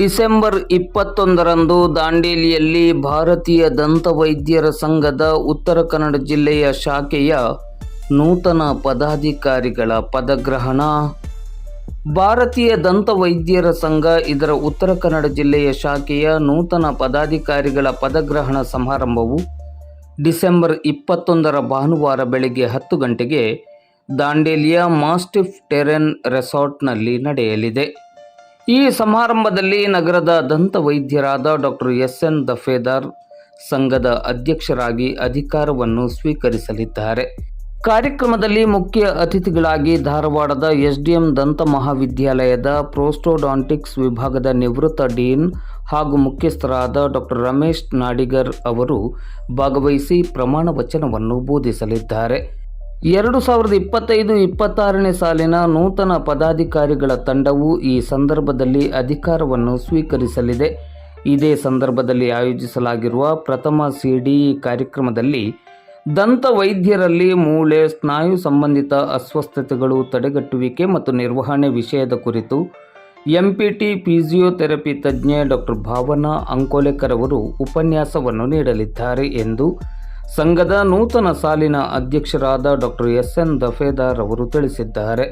December ಇಪ್ಪತ್ತೊಂದರಂದು ದಾಂಡೇಲಿಯಲ್ಲಿ ಭಾರತೀಯ ದಂತವೈದ್ಯರ ಸಂಘದ ಉತ್ತರ ಕನ್ನಡ ಜಿಲ್ಲೆಯ ಶಾಖೆಯ ನೂತನ ಪದಾಧಿಕಾರಿಗಳ ಪದಗ್ರಹಣ. ಭಾರತೀಯ ದಂತವೈದ್ಯರ ಸಂಘ ಇದರ ಉತ್ತರ ಕನ್ನಡ ಜಿಲ್ಲೆಯ ಶಾಖೆಯ ನೂತನ ಪದಾಧಿಕಾರಿಗಳ ಪದಗ್ರಹಣ ಸಮಾರಂಭವು ಡಿಸೆಂಬರ್ ಇಪ್ಪತ್ತೊಂದರ ಭಾನುವಾರ ಬೆಳಗ್ಗೆ ಹತ್ತು ಗಂಟೆಗೆ ದಾಂಡೇಲಿಯ ಮಾಸ್ಟಿಫ್ ಟೆರೆನ್ ರೆಸಾರ್ಟ್ನಲ್ಲಿ ನಡೆಯಲಿದೆ. ಈ ಸಮಾರಂಭದಲ್ಲಿ ನಗರದ ದಂತ ವೈದ್ಯರಾದ ಡಾಕ್ಟರ್ ಎಸ್ ಎನ್ ದಫೇದಾರ್ ಸಂಘದ ಅಧ್ಯಕ್ಷರಾಗಿ ಅಧಿಕಾರವನ್ನು ಸ್ವೀಕರಿಸಲಿದ್ದಾರೆ. ಕಾರ್ಯಕ್ರಮದಲ್ಲಿ ಮುಖ್ಯ ಅತಿಥಿಗಳಾಗಿ ಧಾರವಾಡದ ಎಸ್ಡಿಎಂ ದಂತ ಮಹಾವಿದ್ಯಾಲಯದ ಪ್ರೋಸ್ಟೋಡಾಂಟಿಕ್ಸ್ ವಿಭಾಗದ ನಿವೃತ್ತ ಡೀನ್ ಹಾಗೂ ಮುಖ್ಯಸ್ಥರಾದ ಡಾಕ್ಟರ್ ರಮೇಶ್ ನಾಡಿಗರ್ ಅವರು ಭಾಗವಹಿಸಿ ಪ್ರಮಾಣ ವಚನವನ್ನು ಬೋಧಿಸಲಿದ್ದಾರೆ. ಎರಡು ಸಾವಿರದ ಇಪ್ಪತ್ತೈದು ಇಪ್ಪತ್ತಾರನೇ ಸಾಲಿನ ನೂತನ ಪದಾಧಿಕಾರಿಗಳ ತಂಡವು ಈ ಸಂದರ್ಭದಲ್ಲಿ ಅಧಿಕಾರವನ್ನು ಸ್ವೀಕರಿಸಲಿದೆ. ಇದೇ ಸಂದರ್ಭದಲ್ಲಿ ಆಯೋಜಿಸಲಾಗಿರುವ ಪ್ರಥಮ ಸಿಡಿ ಕಾರ್ಯಕ್ರಮದಲ್ಲಿ ದಂತ ವೈದ್ಯರಲ್ಲಿ ಮೂಳೆ, ಸ್ನಾಯು ಸಂಬಂಧಿತ ಅಸ್ವಸ್ಥತೆಗಳು ತಡೆಗಟ್ಟುವಿಕೆ ಮತ್ತು ನಿರ್ವಹಣೆ ವಿಷಯದ ಕುರಿತು ಎಂಪಿಟಿ ಫಿಸಿಯೋಥೆರಪಿ ತಜ್ಞೆ ಡಾಕ್ಟರ್ ಭಾವನಾ ಅಂಕೋಲೆಕರ್ ಅವರು ಉಪನ್ಯಾಸವನ್ನು ನೀಡಲಿದ್ದಾರೆ ಎಂದು ಸಂಘದ ನೂತನ ಸಾಲಿನ ಅಧ್ಯಕ್ಷರಾದ ಡಾಕ್ಟರ್ ಎಸ್ ಎನ್ ದಫೇದಾರ್ ಅವರು ತಿಳಿಸಿದ್ದಾರೆ.